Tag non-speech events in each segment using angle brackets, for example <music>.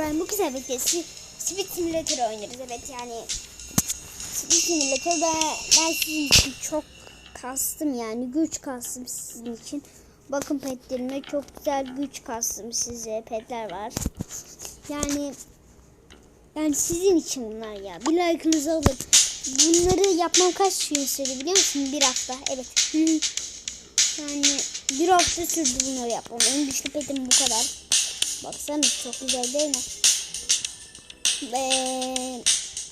Ben bu güzel kez Speed Simulator oynarız. Evet yani Speed Simulator ben, ben sizin için çok kastım yani güç kastım sizin için. Bakın petlerime çok güzel güç kastım size petler var. Yani yani sizin için bunlar ya. Bir like'ınızı alın. Bunları yapmam kaç gün sürdü biliyor musun? Bir hafta. Evet. <laughs> Yani bir hafta sürdü bunları yapmam. En güçlü petim bu kadar. Baksana çok güzel değil mi? Ve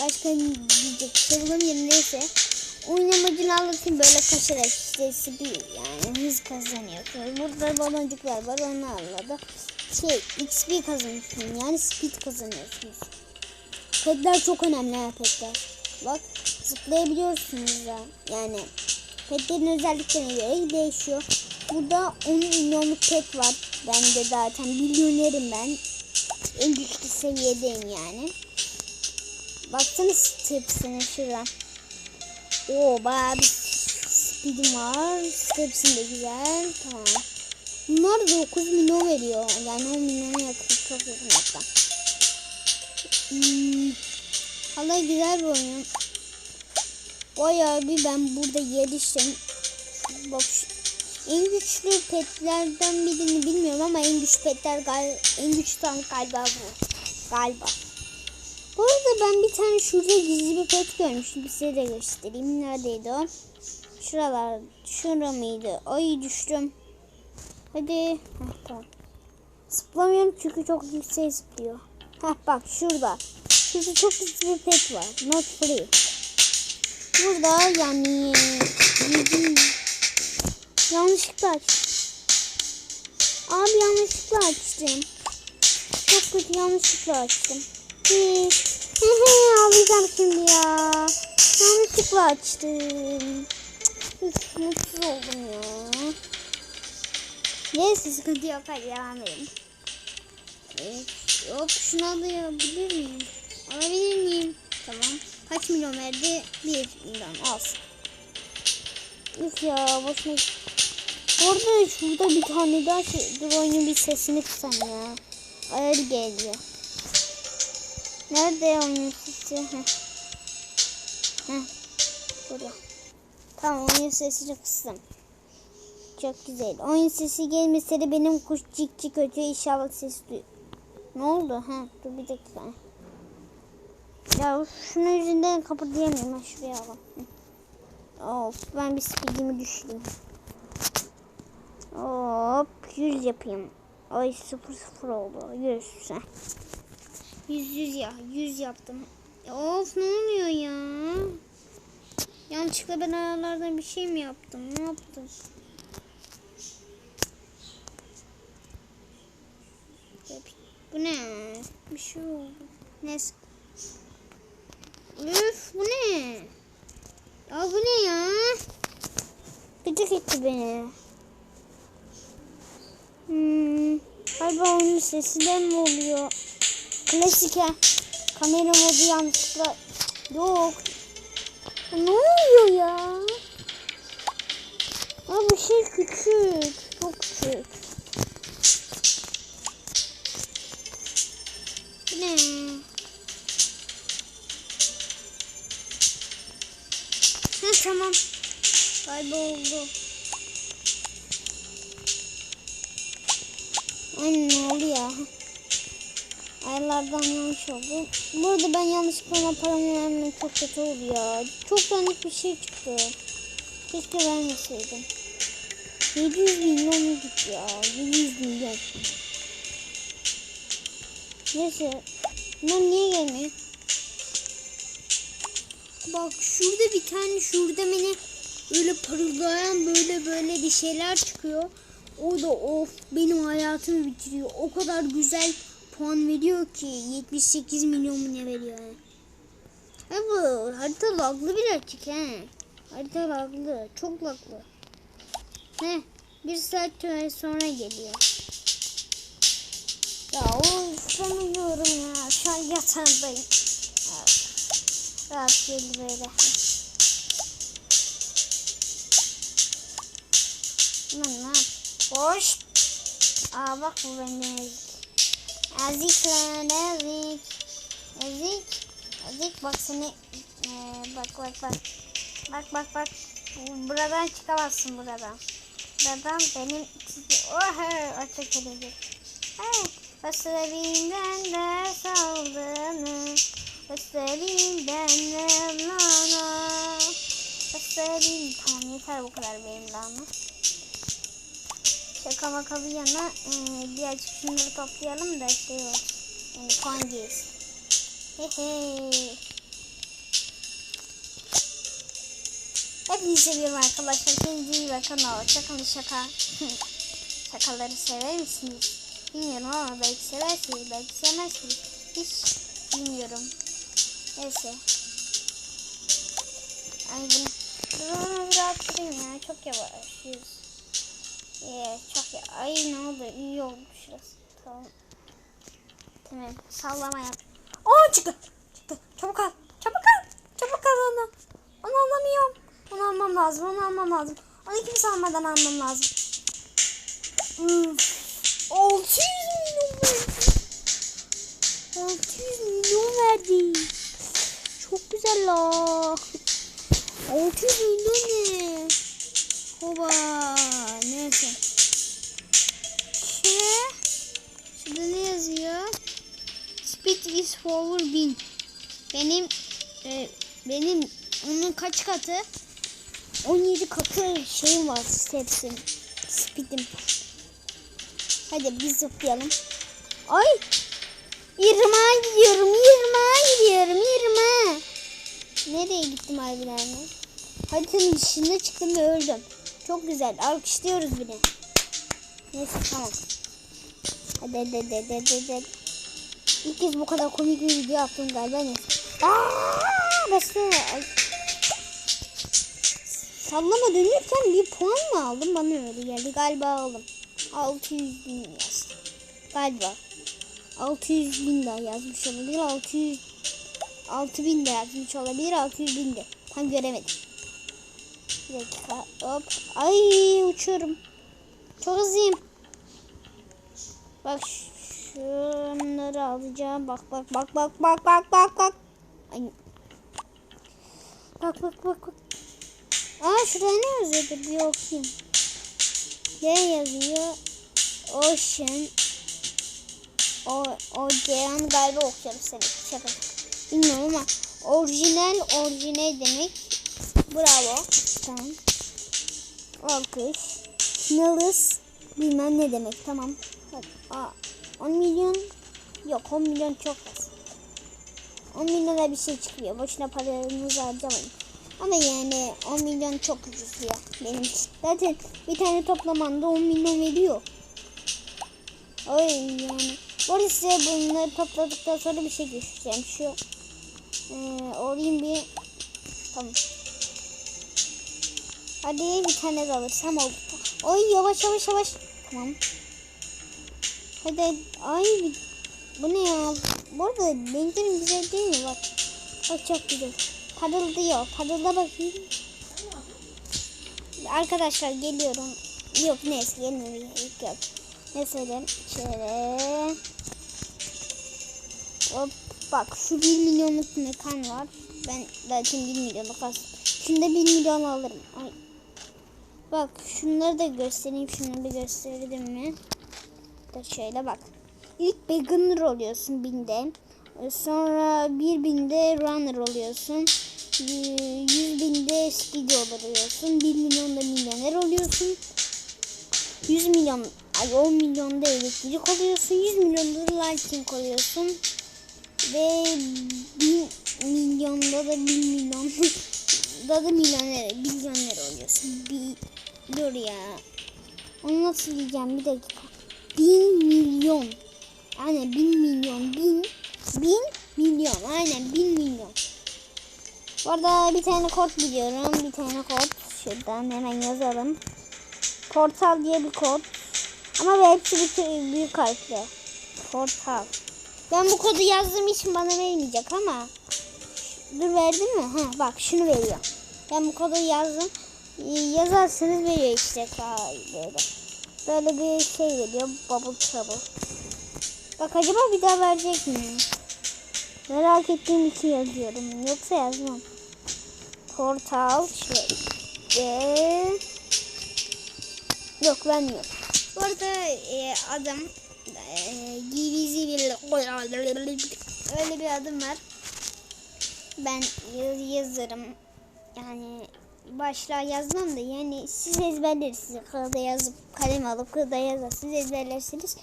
başka diyecek bir şey bulamıyorum neyse. Oyun amacını anlatayım böyle kaçarak işte speed yani hız kazanıyorsunuz. Burada baloncuklar var onlarla da şey XP kazanıyorsunuz yani speed kazanıyorsunuz. Petler çok önemli ha petler. Bak zıplayabiliyorsunuz da yani petlerin özelliklerine göre değişiyor. Burada 10 milyonluk pet var. Ben de zaten milyonerim ben. En güçlü seviyedeyim yani. Baksana tepsine şuradan. Oo bayağı bir speedim var. Stepsin de güzel. Tamam. Bunlar 9 milyon veriyor. Yani 10 milyona yakın. Çok yakın hatta. Hmm. Hala güzel bir oyun. Bayağı bir ben burada geliştim. Bak şu- en güçlü petlerden birini bilmiyorum ama en güçlü petler gal en güçlü tank galiba bu. Galiba. Bu arada ben bir tane şurada gizli bir pet görmüştüm. Size de göstereyim. Neredeydi o? Şuralar. Şura mıydı? Ay düştüm. Hadi. Heh, tamam. Zıplamıyorum çünkü çok yüksek zıplıyor. Heh bak şurada. Şurada çok gizli bir pet var. Not free. Burada yani Yanlışlıkla açtım. Abi yanlışlıkla açtım. Çok kötü yanlışlıkla açtım. Hı, <laughs> Ağlayacağım şimdi ya. Yanlışlıkla açtım. Üf, mutsuz oldum ya. Neyse sıkıntı yok hadi devam edelim. Evet, hop şunu alabilir miyim? Alabilir miyim? Tamam. Kaç milyon verdi? 1 milyon alsın. Üf ya boşuna Orada şurada bir tane daha şey. Dur oyunun bir sesini kısam ya. Ağır geliyor. Nerede oyunun sesi? Heh. Heh. Burada. Tamam oyun sesini kıstım. Çok güzel. Oyun sesi gelmese de benim kuş cik cik ötüyor. İnşallah ses duyuyor. Ne oldu? Ha, dur bir dakika. Ya şunun yüzünden kapatayamıyorum. Ben şuraya alalım. Of ben bir speedimi düşüreyim. Hop 100 yapayım. Ay 0 0 oldu. 100 sen. 100 100 ya. 100 yaptım. Of ne oluyor ya? Yanlışlıkla ben ayarlardan bir şey mi yaptım? Ne yaptım? Bu ne? Bir şey oldu. Neyse. Üf bu ne? Ya bu ne ya? Gıcık etti beni. Hmm, galiba onun sesinden mi oluyor? Klasik. Kamera modu yanlışlıkla. Yok. Ne oluyor ya? Bu şey küçük. Çok küçük. Ne? Ha tamam. Kayboldu. Ay ne oluyor? Ayarlardan yanlış oldu. Bu arada ben yanlışlıkla ona paramı vermem çok kötü oldu ya. Çok dandik bir şey çıktı. Keşke vermeseydim. 700 milyon git ya. 700 milyon. Neyse. Bunlar niye gelmiyor? Bak şurada bir tane şurada beni öyle parıldayan böyle böyle bir şeyler çıkıyor. O da of benim hayatımı bitiriyor. O kadar güzel puan veriyor ki 78 milyon mu ne veriyor yani. Ha bu harita laglı birazcık he. Harita laglı. Çok laglı. He. Bir saat sonra geliyor. Ya ben uyuyorum ya. Şu an yatağındayım. Evet. Rahat geldi böyle. Lan lan. Boş. Aa bak bu benden ezik. Ezik lan ezik. Ezik. Ezik bak seni. Ee, bak bak bak. Bak bak bak. Buradan çıkamazsın buradan. Buradan benim Oha açık edecek. Hasretimden de saldığını Hasretimden de lana Hasretim Tamam yeter bu kadar benim de ama. Şaka maka bir yana e, birazcık şunları toplayalım da şey olsun. Yani puan gelsin. Hehe. Hepinizi seviyorum arkadaşlar. Kendinize iyi bakın. Hoşçakalın şaka. Şakaları sever misiniz? Bilmiyorum ama belki seversiniz, belki sevmezsiniz. Hiç bilmiyorum. Neyse. Ay bunu, bunu bir arttırayım ya. Çok yavaşız. Ee, çok ya. Ay ne oldu? İyi oldu şurası. Tamam. Tamam. Sallama yap. Oo çıktı. Çıktı. Çabuk al. Çabuk al. Çabuk al onu. Onu alamıyorum. Onu almam lazım. Onu almam lazım. Onu kimse almadan almam lazım. Üf. 600 milyon verdi. 600 milyon verdi. Çok güzel la. 600 milyon ne? Hoba. Neyse. Şey. Şurada ne yazıyor? Speed is over 1000. Benim e, benim onun kaç katı? 17 katı şeyim var stepsim. Speed'im. Hadi biz zıplayalım. Ay! Yırmağa gidiyorum, yırmağa gidiyorum, yırmağa. Nereye gittim harbiden Haritanın dışına çıktım ve öldüm. Çok güzel, alkışlıyoruz beni. Neyse tamam. Hadi hadi hadi hadi hadi. İlk kez bu kadar komik bir video yaptım galiba neyse. Aaa! Başla. Ay. Sallama dönürken bir puan mı aldım? Bana öyle geldi. Galiba aldım. 600 bin yaz. Galiba. 600 bin daha yazmış olabilir. 600 6000 de yazmış olabilir. 600 bin de. Tam göremedim. Bir dakika. Hop. Ay uçuyorum. Çok hızlıyım. Bak şunları alacağım. Bak bak bak bak bak bak bak bak. Ay. Bak bak bak bak. Aa şurada ne yazıyordu? Bir okuyayım. Ne yazıyor? Ocean. O, ocean galiba okuyalım seni. Şaka. Bilmiyorum ama orijinal orijinal demek. Bravo. Tamam. Alkış. Nalız bilmem ne demek. Tamam. Bak, aa, 10 milyon yok 10 milyon çok az. 10 milyona bir şey çıkmıyor. Boşuna paranızı harcamayın. Ama yani 10 milyon çok ucuz ya benim için. Zaten bir tane toplamanda 10 milyon veriyor. Ay yani. Bu arada size bunları topladıktan sonra bir şey göstereceğim. Şu e, olayım bir tamam. Hadi bir tane de alırsam oldu. Oy yavaş yavaş yavaş. Tamam. Hadi ay bu ne ya? Bu arada renklerim güzel değil mi? Bak. Bak çok güzel. Parıldıyor. Parılda bakayım. Arkadaşlar geliyorum. Yok neyse gelmiyor. Yok. Mesela şöyle. Hop bak şu 1 milyonluk mekan var. Ben zaten 1 milyonluk az. Şunda 1 milyon alırım. Ay. Bak şunları da göstereyim. Şunları da gösterdim mi? Da şöyle bak. İlk beginner oluyorsun binde. Sonra 1 binde runner oluyorsun. 100 binde speed oluyorsun. 1 milyonda milyoner oluyorsun. 100 milyon ay 10 milyonda elektrik oluyorsun. 100 milyonda lighting oluyorsun. Ve 1 milyonda da 1 milyon da da milyoner, milyoner oluyorsun. Bir, dur ya. Onu nasıl diyeceğim bir dakika. 1000 milyon. Aynen 1000 milyon. 1000 1000 milyon. Aynen 1000 milyon. Bu arada bir tane kod biliyorum. Bir tane kod. Şuradan hemen yazalım. Portal diye bir kod. Ama bu hepsi bir büyük harfle. Portal. Ben bu kodu yazdığım için bana vermeyecek ama. Dur verdi mi? Ha bak şunu veriyor. Ben bu kodu yazdım. Yazarsanız veriyor işte böyle. Böyle bir şey veriyor. Bubble trouble. Bak acaba bir daha verecek mi? Merak ettiğim için yazıyorum. Yoksa yazmam. Portal şöyle. Yok vermiyor. Bu arada e, adam e, öyle bir adım var. Ben yaz- yazarım. Yani başlığa yazmam da yani siz ezberlersiniz. Kağıda yazıp kalem alıp kağıda yazar. Ezberlersiniz.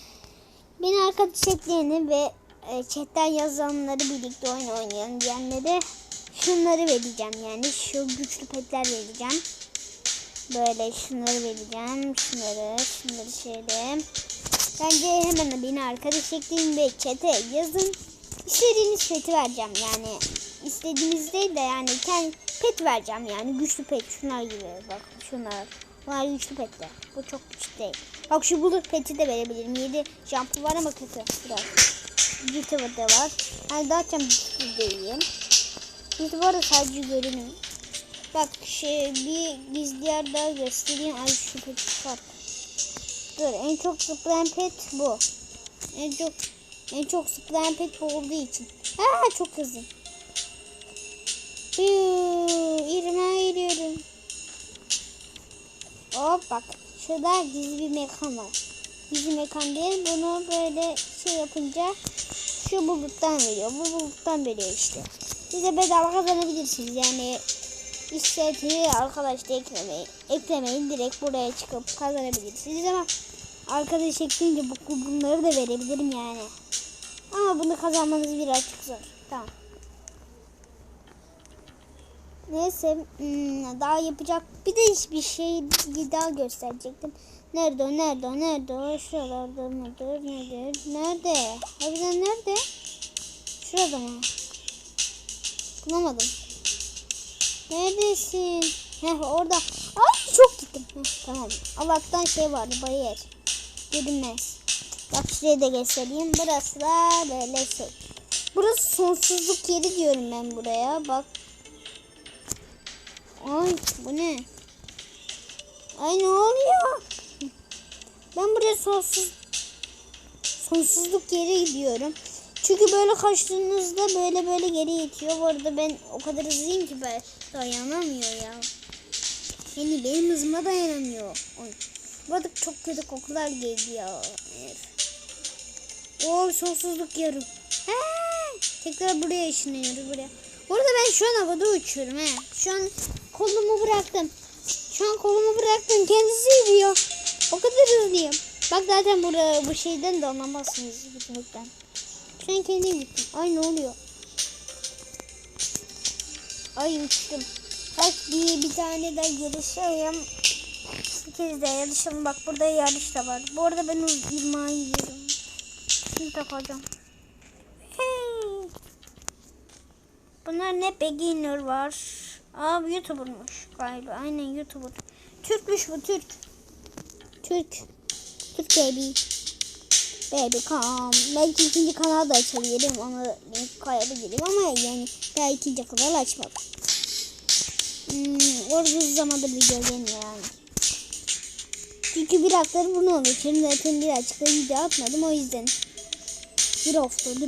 Beni arkadaş ekleyeni ve e, chatten yazanları birlikte oyun oynayalım diyenlere şunları vereceğim. Yani şu güçlü petler vereceğim. Böyle şunları vereceğim. Şunları, şunları şöyle. Bence hemen beni arkadaş ekleyin ve chat'e yazın. İstediğiniz peti vereceğim yani. istediğiniz değil de yani kendi pet vereceğim yani güçlü pet şunlar gibi bak şunlar. Bunlar güçlü petler. Bu çok güçlü değil. Bak şu bulut peti de verebilirim. 7 jump'ı var ama kötü biraz. Jitter'ı da var. Yani daha çok güçlü değilim. Jitter var sadece görünüyor. Bak şey bir gizli yer daha göstereyim. Ay şu peti çıkart. Dur en çok zıplayan pet bu. En çok en çok zıplayan pet olduğu için. Ha çok hızlı. İrime giriyorum. Hop bak. Şurada gizli bir mekan var. Gizli mekan değil. Bunu böyle şey yapınca şu buluttan veriyor. Bu buluttan veriyor işte. Siz de bedava kazanabilirsiniz. Yani istediği arkadaş da eklemeyin. Eklemeyin. Direkt buraya çıkıp kazanabilirsiniz ama arkadaş ekleyince bu bunları da verebilirim yani. Ama bunu kazanmanız birazcık zor. Tamam. Neyse hmm, daha yapacak bir de hiçbir şey daha gösterecektim. Nerede o nerede o nerede o? Şuralarda mıdır nedir? Nerede? Harbiden nerede? Şurada mı? Bulamadım. Neredesin? Heh orada. Ay çok gittim. Heh, tamam. Allah'tan şey vardı bariyer. Görünmez bak şuraya da göstereyim burası da böyle şey burası sonsuzluk yeri diyorum ben buraya bak Ay bu ne? Ay ne oluyor? Ben buraya sonsuz sonsuzluk yere gidiyorum. Çünkü böyle kaçtığınızda böyle böyle geri itiyor. Bu arada ben o kadar hızlıyım ki ben dayanamıyor ya. Yani benim hızıma dayanamıyor. Oy. Bu çok kötü kokular geliyor. Evet. O sonsuzluk yarım. He, tekrar buraya ışınlıyoruz buraya. Bu arada ben şu an havada uçuyorum he. Şu an kolumu bıraktım. Şu an kolumu bıraktım. Kendisi yürüyor. O kadar hızlıyım. Bak zaten burada bu şeyden de anlamazsınız gitmekten. Şu an kendim gittim. Ay ne oluyor? Ay uçtum. Bak bir, bir tane de yarışayım. İkimiz de yarışalım. Bak burada yarış da var. Bu arada ben o 20'yi yiyorum. Şimdi takacağım. Hey. Bunlar ne beginner var. Aa YouTuber'muş galiba. Aynen YouTuber. Türkmüş bu Türk. Türk. Türk baby. Baby come. Belki ikinci kanal da açabilirim. Onu link koyabilirim ama yani daha ikinci kanal açmadım. Hmm, orada uzun zamandır video gelmiyor yani. Çünkü bir haftadır bunu unutuyorum. Zaten bir açıkta video atmadım o yüzden. Bir haftadır